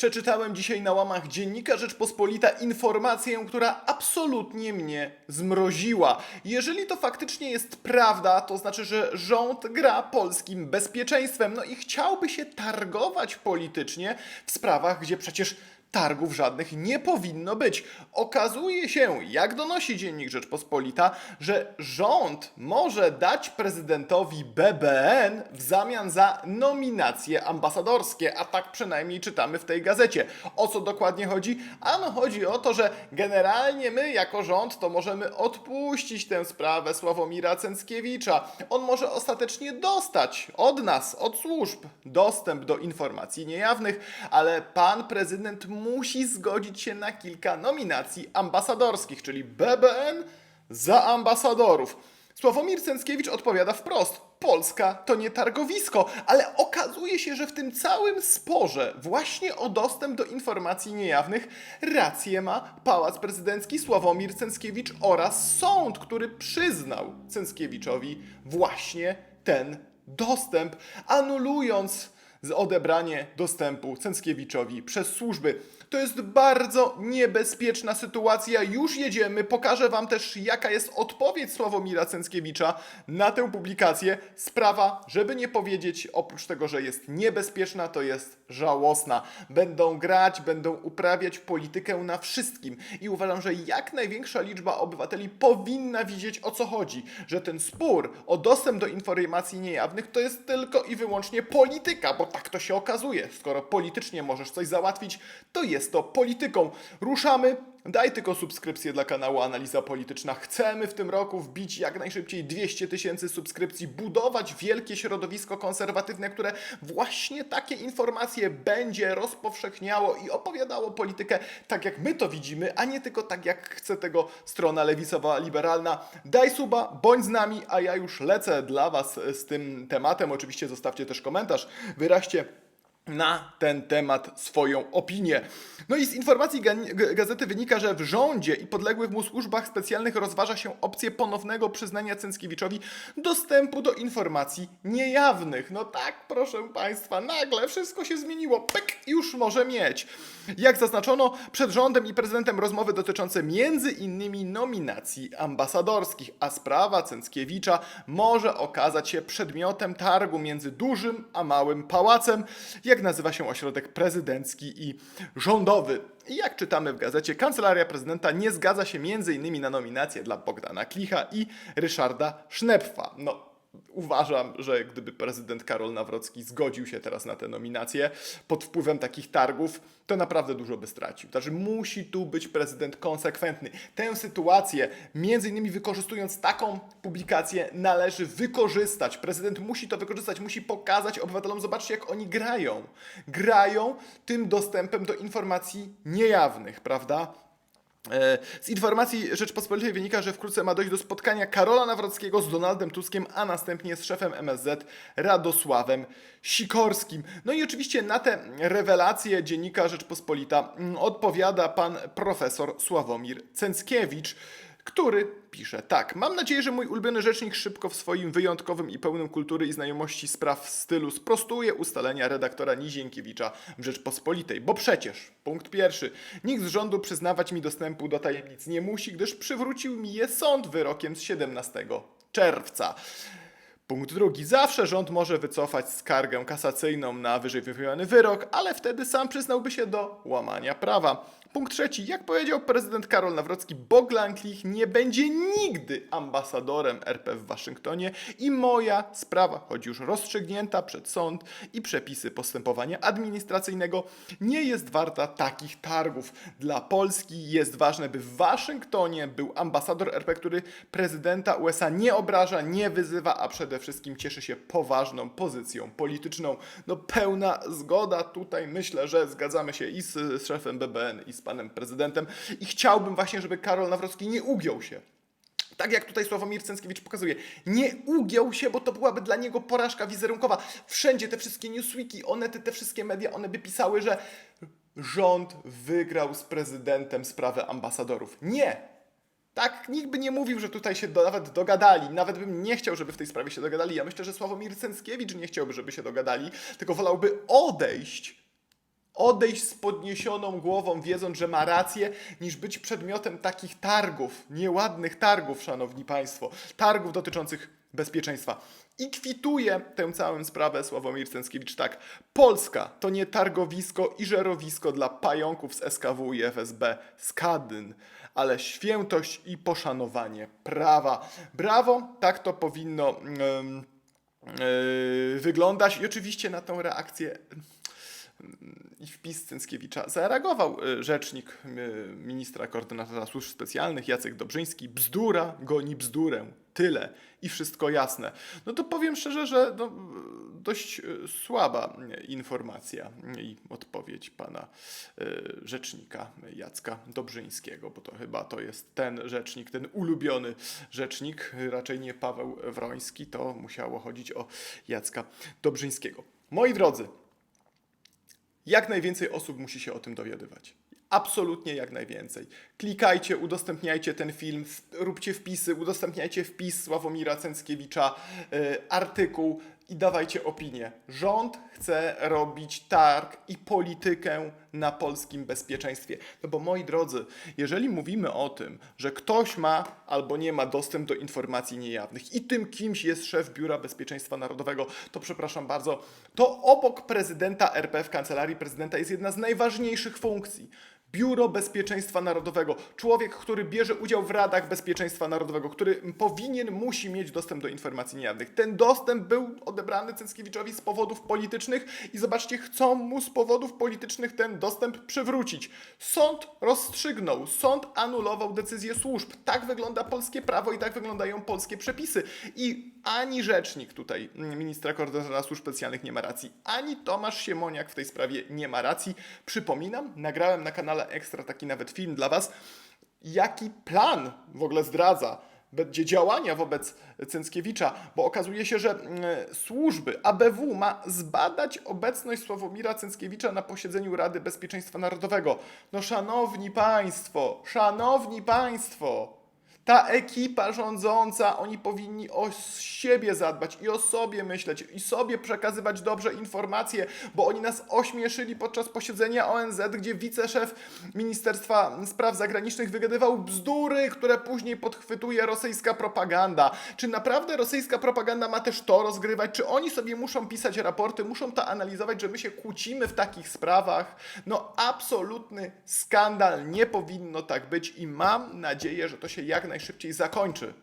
Przeczytałem dzisiaj na łamach Dziennika Rzeczpospolita informację, która absolutnie mnie zmroziła. Jeżeli to faktycznie jest prawda, to znaczy, że rząd gra polskim bezpieczeństwem, no i chciałby się targować politycznie w sprawach, gdzie przecież targów żadnych nie powinno być. Okazuje się, jak donosi Dziennik Rzeczpospolita, że rząd może dać prezydentowi BBN w zamian za nominacje ambasadorskie, a tak przynajmniej czytamy w tej gazecie. O co dokładnie chodzi? Ano chodzi o to, że generalnie my jako rząd to możemy odpuścić tę sprawę Sławomira Cęckiewicza. On może ostatecznie dostać od nas, od służb, dostęp do informacji niejawnych, ale pan prezydent musi zgodzić się na kilka nominacji ambasadorskich, czyli BBN za ambasadorów. Sławomir Cęckiewicz odpowiada wprost. Polska to nie targowisko, ale okazuje się, że w tym całym sporze właśnie o dostęp do informacji niejawnych rację ma Pałac Prezydencki Sławomir Cęckiewicz oraz sąd, który przyznał Cęckiewiczowi właśnie ten dostęp, anulując z odebranie dostępu Cęckiewiczowi przez służby. To jest bardzo niebezpieczna sytuacja. Już jedziemy. Pokażę Wam też, jaka jest odpowiedź Sławomira Cęckiewicza na tę publikację. Sprawa, żeby nie powiedzieć, oprócz tego, że jest niebezpieczna, to jest żałosna. Będą grać, będą uprawiać politykę na wszystkim. I uważam, że jak największa liczba obywateli powinna widzieć o co chodzi. Że ten spór o dostęp do informacji niejawnych to jest tylko i wyłącznie polityka, bo tak to się okazuje. Skoro politycznie możesz coś załatwić, to jest to polityką. Ruszamy. Daj tylko subskrypcję dla kanału Analiza Polityczna. Chcemy w tym roku wbić jak najszybciej 200 tysięcy subskrypcji, budować wielkie środowisko konserwatywne, które właśnie takie informacje będzie rozpowszechniało i opowiadało politykę tak, jak my to widzimy, a nie tylko tak, jak chce tego strona lewicowa, liberalna. Daj suba, bądź z nami, a ja już lecę dla Was z tym tematem. Oczywiście zostawcie też komentarz, wyraźcie na ten temat swoją opinię. No i z informacji gazety wynika, że w rządzie i podległych mu służbach specjalnych rozważa się opcję ponownego przyznania Cęckiewiczowi dostępu do informacji niejawnych. No tak, proszę Państwa, nagle wszystko się zmieniło. Pyk, już może mieć. Jak zaznaczono, przed rządem i prezydentem rozmowy dotyczące między innymi nominacji ambasadorskich, a sprawa Cęckiewicza może okazać się przedmiotem targu między dużym a małym pałacem, jak nazywa się ośrodek prezydencki i rządowy. I jak czytamy w gazecie, kancelaria prezydenta nie zgadza się m.in. na nominację dla Bogdana Klicha i Ryszarda Sznepfa. No, Uważam, że gdyby prezydent Karol Nawrocki zgodził się teraz na te nominacje pod wpływem takich targów, to naprawdę dużo by stracił. Także musi tu być prezydent konsekwentny. Tę sytuację, między innymi wykorzystując taką publikację, należy wykorzystać. Prezydent musi to wykorzystać, musi pokazać obywatelom, zobaczcie jak oni grają. Grają tym dostępem do informacji niejawnych, prawda? E, Z informacji Rzeczpospolitej wynika, że wkrótce ma dojść do spotkania Karola Nawrockiego z Donaldem Tuskiem, a następnie z szefem MSZ Radosławem Sikorskim. No i oczywiście na te rewelacje dziennika Rzeczpospolita odpowiada pan profesor Sławomir Cęckiewicz, który pisze tak. Mam nadzieję, że mój ulubiony rzecznik szybko w swoim wyjątkowym i pełnym kultury i znajomości spraw stylu sprostuje ustalenia redaktora Nizienkiewicza w Rzeczpospolitej. Bo przecież, punkt pierwszy, nikt z rządu przyznawać mi dostępu do tajemnic nie musi, gdyż przywrócił mi je sąd wyrokiem z 17 czerwca. Punkt drugi. Zawsze rząd może wycofać skargę kasacyjną na wyżej wymieniony wyrok, ale wtedy sam przyznałby się do łamania prawa. Punkt trzeci. Jak powiedział prezydent Karol Nawrocki, Bogdan Klich nie będzie nigdy ambasadorem RP w Waszyngtonie i moja sprawa, choć już rozstrzygnięta przed sąd i przepisy postępowania administracyjnego, nie jest warta takich targów. Dla Polski jest ważne, by w Waszyngtonie był ambasador RP, który prezydenta USA nie obraża, nie wyzywa, a przede wszystkim cieszy się poważną pozycją polityczną. No pełna zgoda tutaj, myślę, że zgadzamy się i z, z szefem BBN, i z panem prezydentem i chciałbym właśnie, żeby Karol Nawrocki nie ugiął się. Tak jak tutaj Sławomir Cęckiewicz pokazuje, nie ugiął się, bo to byłaby dla niego porażka wizerunkowa. Wszędzie te wszystkie newsweeki, one, te, te wszystkie media, one by pisały, że rząd wygrał z prezydentem sprawę ambasadorów. Nie! Tak, nikt by nie mówił, że tutaj się do, nawet dogadali. Nawet bym nie chciał, żeby w tej sprawie się dogadali. Ja myślę, że Sławomir Cęckiewicz nie chciałby, żeby się dogadali, tylko wolałby odejść odejść z podniesioną głową, wiedząc, że ma rację, niż być przedmiotem takich targów, nieładnych targów, szanowni państwo, targów dotyczących bezpieczeństwa. I kwituje tę całą sprawę Sławomir Cęckiewicz tak. Polska to nie targowisko i żerowisko dla pająków z SKW i FSB z Kadyn, ale świętość i poszanowanie prawa. Brawo, tak to powinno em, yy, wyglądać. I oczywiście na tą reakcję i wpis Cęckiewicza zareagował y, rzecznik y, ministra koordynatora służb specjalnych Jacek Dobrzyński. Bzdura goni bzdurę. Tyle. I wszystko jasne. No to powiem szczerze, że no, dość y, słaba informacja i odpowiedź pana rzecznika Jacka Dobrzyńskiego, bo to chyba to jest ten rzecznik, ten ulubiony rzecznik, raczej nie Paweł Wroński, to musiało chodzić o Jacka Dobrzyńskiego. Moi drodzy, jak najwięcej osób musi się o tym dowiadywać. Absolutnie jak najwięcej. Klikajcie, udostępniajcie ten film, róbcie wpisy, udostępniajcie wpis Sławomira Cęckiewicza, y, artykuł i dawajcie opinię. Rząd chce robić targ i politykę na polskim bezpieczeństwie. No bo moi drodzy, jeżeli mówimy o tym, że ktoś ma albo nie ma dostęp do informacji niejawnych i tym kimś jest szef Biura Bezpieczeństwa Narodowego, to przepraszam bardzo, to obok prezydenta RP w kancelarii prezydenta jest jedna z najważniejszych funkcji. Biuro Bezpieczeństwa Narodowego. Człowiek, który bierze udział w radach Bezpieczeństwa Narodowego, który powinien, musi mieć dostęp do informacji niejawnych. Ten dostęp był odebrany Cęckiewiczowi z powodów politycznych i zobaczcie, chcą mu z powodów politycznych ten dostęp przywrócić. Sąd rozstrzygnął, sąd anulował decyzję służb. Tak wygląda polskie prawo i tak wyglądają polskie przepisy. I ani rzecznik tutaj mm, ministra koordynatora służb specjalnych nie ma racji, ani Tomasz Siemoniak w tej sprawie nie ma racji. Przypominam, nagrałem na kanale Ekstra taki nawet film dla Was, jaki plan w ogóle zdradza? Będzie działania wobec Cęckiewicza, bo okazuje się, że mm, służby ABW ma zbadać obecność Sławomira Cęckiewicza na posiedzeniu Rady Bezpieczeństwa Narodowego. No szanowni państwo, szanowni państwo, ta ekipa rządząca, oni powinni o siebie zadbać i o sobie myśleć i sobie przekazywać dobrze informacje, bo oni nas ośmieszyli podczas posiedzenia ONZ, gdzie wiceszef Ministerstwa Spraw Zagranicznych wygadywał bzdury, które później podchwytuje rosyjska propaganda. Czy naprawdę rosyjska propaganda ma też to rozgrywać? Czy oni sobie muszą pisać raporty, muszą to analizować, że my się kłócimy w takich sprawach? No absolutny skandal, nie powinno tak być i mam nadzieję, że to się jak najszybciej zakończy.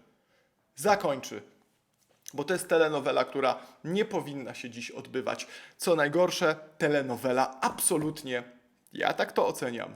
Zakończy. Bo to jest telenowela, która nie powinna się dziś odbywać. Co najgorsze, telenowela absolutnie, ja tak to oceniam,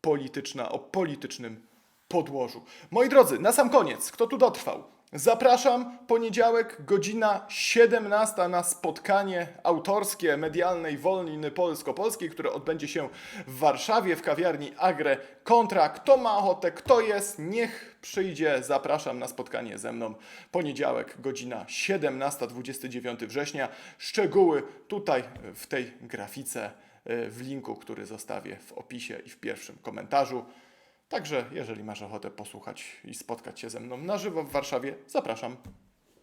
polityczna, o politycznym podłożu. Moi drodzy, na sam koniec, kto tu dotrwał? Zapraszam, poniedziałek, godzina 17 na spotkanie autorskie medialnej Wolniny Polsko-Polskiej, które odbędzie się w Warszawie w kawiarni Agre Kontra. Kto ma ochotę, kto jest, niech przyjdzie. Zapraszam na spotkanie ze mną. Poniedziałek, godzina 17, 29 września. Szczegóły tutaj w tej grafice, y, w linku, który zostawię w opisie i w pierwszym komentarzu. Także jeżeli masz ochotę posłuchać i spotkać się ze mną na żywo w Warszawie, zapraszam.